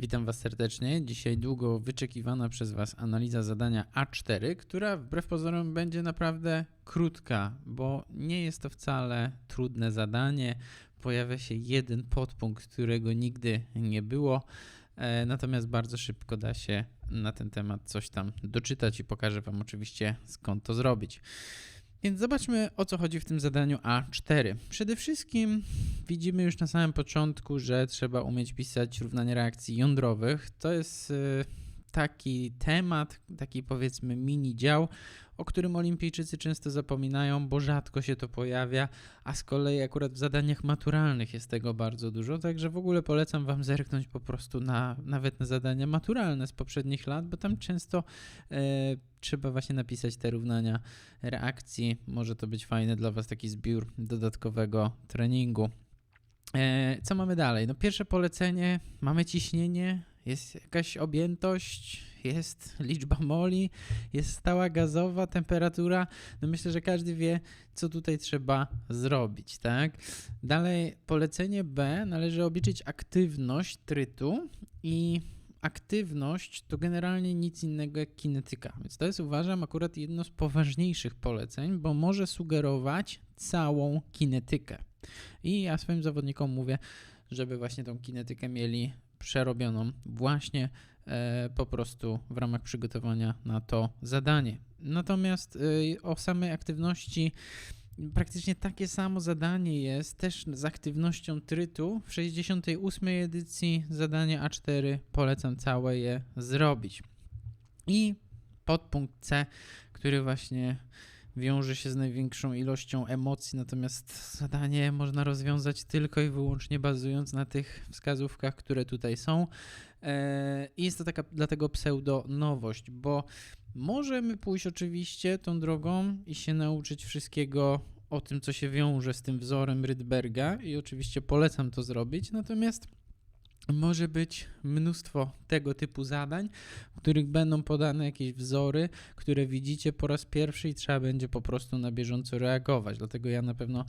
Witam Was serdecznie. Dzisiaj długo wyczekiwana przez Was analiza zadania A4, która wbrew pozorom będzie naprawdę krótka, bo nie jest to wcale trudne zadanie. Pojawia się jeden podpunkt, którego nigdy nie było, e, natomiast bardzo szybko da się na ten temat coś tam doczytać i pokażę Wam oczywiście skąd to zrobić. Więc zobaczmy o co chodzi w tym zadaniu A4. Przede wszystkim widzimy już na samym początku, że trzeba umieć pisać równania reakcji jądrowych. To jest y, taki temat, taki powiedzmy mini dział, o którym olimpijczycy często zapominają, bo rzadko się to pojawia, a z kolei akurat w zadaniach maturalnych jest tego bardzo dużo, także w ogóle polecam Wam zerknąć po prostu na nawet na zadania maturalne z poprzednich lat, bo tam często e, trzeba właśnie napisać te równania reakcji. Może to być fajny dla Was taki zbiór dodatkowego treningu. E, co mamy dalej? No pierwsze polecenie, mamy ciśnienie, jest jakaś objętość, jest liczba moli, jest stała gazowa temperatura. No myślę, że każdy wie, co tutaj trzeba zrobić, tak? Dalej, polecenie B należy obliczyć aktywność trytu i aktywność to generalnie nic innego jak kinetyka. Więc to jest uważam akurat jedno z poważniejszych poleceń, bo może sugerować całą kinetykę. I ja swoim zawodnikom mówię, żeby właśnie tą kinetykę mieli przerobioną właśnie e, po prostu w ramach przygotowania na to zadanie. Natomiast e, o samej aktywności praktycznie takie samo zadanie jest też z aktywnością trytu. W 68 edycji zadanie A4 polecam całe je zrobić. I podpunkt C, który właśnie wiąże się z największą ilością emocji, natomiast zadanie można rozwiązać tylko i wyłącznie bazując na tych wskazówkach, które tutaj są. E, I jest to taka dlatego pseudo nowość, bo możemy pójść oczywiście tą drogą i się nauczyć wszystkiego o tym, co się wiąże z tym wzorem Rydberga i oczywiście polecam to zrobić, natomiast może być mnóstwo tego typu zadań, w których będą podane jakieś wzory, które widzicie po raz pierwszy i trzeba będzie po prostu na bieżąco reagować. Dlatego ja na pewno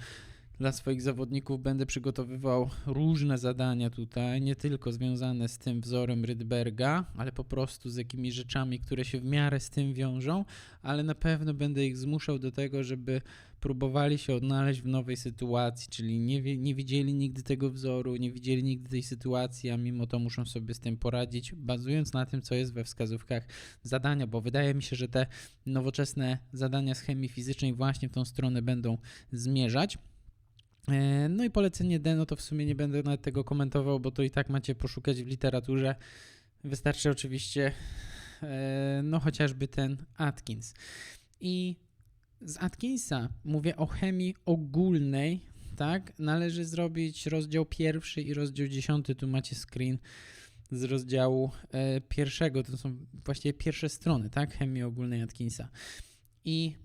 dla swoich zawodników będę przygotowywał różne zadania tutaj, nie tylko związane z tym wzorem Rydberga, ale po prostu z jakimiś rzeczami, które się w miarę z tym wiążą, ale na pewno będę ich zmuszał do tego, żeby próbowali się odnaleźć w nowej sytuacji, czyli nie, nie widzieli nigdy tego wzoru, nie widzieli nigdy tej sytuacji, a mimo to muszą sobie z tym poradzić, bazując na tym, co jest we wskazówkach zadania, bo wydaje mi się, że te nowoczesne zadania z chemii fizycznej właśnie w tą stronę będą zmierzać. E, no i polecenie D, no to w sumie nie będę nawet tego komentował, bo to i tak macie poszukać w literaturze. Wystarczy oczywiście, e, no chociażby ten Atkins. I z Atkinsa mówię o chemii ogólnej, tak? Należy zrobić rozdział pierwszy i rozdział dziesiąty. Tu macie screen z rozdziału e, pierwszego. To są właściwie pierwsze strony, tak? Chemii ogólnej Atkinsa. I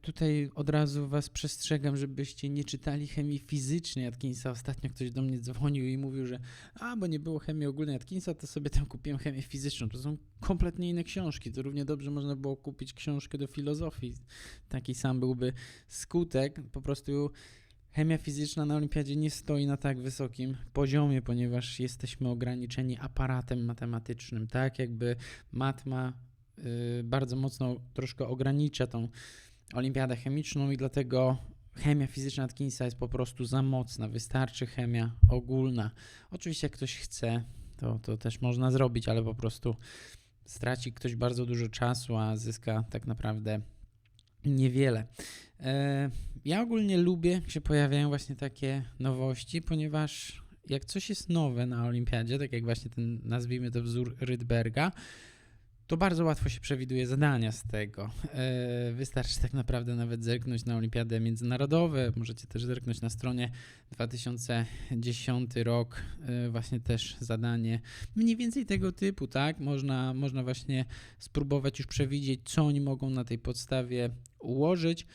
tutaj od razu Was przestrzegam, żebyście nie czytali chemii fizycznej Atkinsa. Ostatnio ktoś do mnie dzwonił i mówił, że a, bo nie było chemii ogólnej Atkinsa, to sobie tam kupiłem chemię fizyczną. To są kompletnie inne książki. To równie dobrze można było kupić książkę do filozofii. Taki sam byłby skutek. Po prostu chemia fizyczna na olimpiadzie nie stoi na tak wysokim poziomie, ponieważ jesteśmy ograniczeni aparatem matematycznym, tak? Jakby matma bardzo mocno troszkę ogranicza tą olimpiadę chemiczną i dlatego chemia fizyczna Atkinsa jest po prostu za mocna. Wystarczy chemia ogólna. Oczywiście jak ktoś chce, to, to też można zrobić, ale po prostu straci ktoś bardzo dużo czasu, a zyska tak naprawdę niewiele. E, ja ogólnie lubię, jak się pojawiają właśnie takie nowości, ponieważ jak coś jest nowe na olimpiadzie, tak jak właśnie ten, nazwijmy to wzór Rydberga, to bardzo łatwo się przewiduje zadania z tego. E, wystarczy tak naprawdę nawet zerknąć na olimpiadę międzynarodowe. Możecie też zerknąć na stronie 2010 rok, e, właśnie też zadanie mniej więcej tego typu, tak? Można, można właśnie spróbować już przewidzieć, co oni mogą na tej podstawie ułożyć.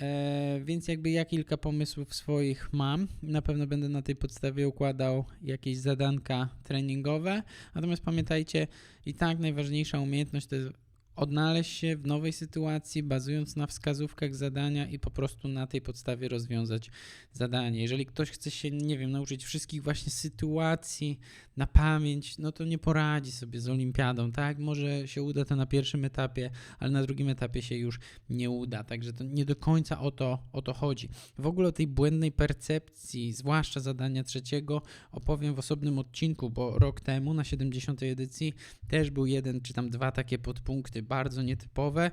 E, więc jakby ja kilka pomysłów swoich mam. Na pewno będę na tej podstawie układał jakieś zadanka treningowe. Natomiast pamiętajcie, i tak najważniejsza umiejętność to jest odnaleźć się w nowej sytuacji, bazując na wskazówkach zadania i po prostu na tej podstawie rozwiązać zadanie. Jeżeli ktoś chce się, nie wiem, nauczyć wszystkich właśnie sytuacji na pamięć, no to nie poradzi sobie z olimpiadą, tak? Może się uda to na pierwszym etapie, ale na drugim etapie się już nie uda. Także to nie do końca o to, o to chodzi. W ogóle o tej błędnej percepcji, zwłaszcza zadania trzeciego, opowiem w osobnym odcinku, bo rok temu na 70. edycji też był jeden czy tam dwa takie podpunkty bardzo nietypowe.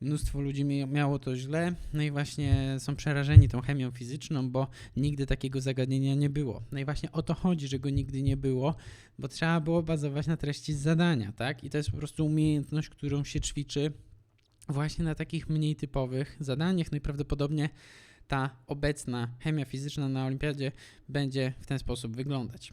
Mnóstwo ludzi mia- miało to źle, no i właśnie są przerażeni tą chemią fizyczną, bo nigdy takiego zagadnienia nie było. No i właśnie o to chodzi, że go nigdy nie było, bo trzeba było bazować na treści zadania, tak? I to jest po prostu umiejętność, którą się ćwiczy właśnie na takich mniej typowych zadaniach. No i prawdopodobnie ta obecna chemia fizyczna na olimpiadzie będzie w ten sposób wyglądać.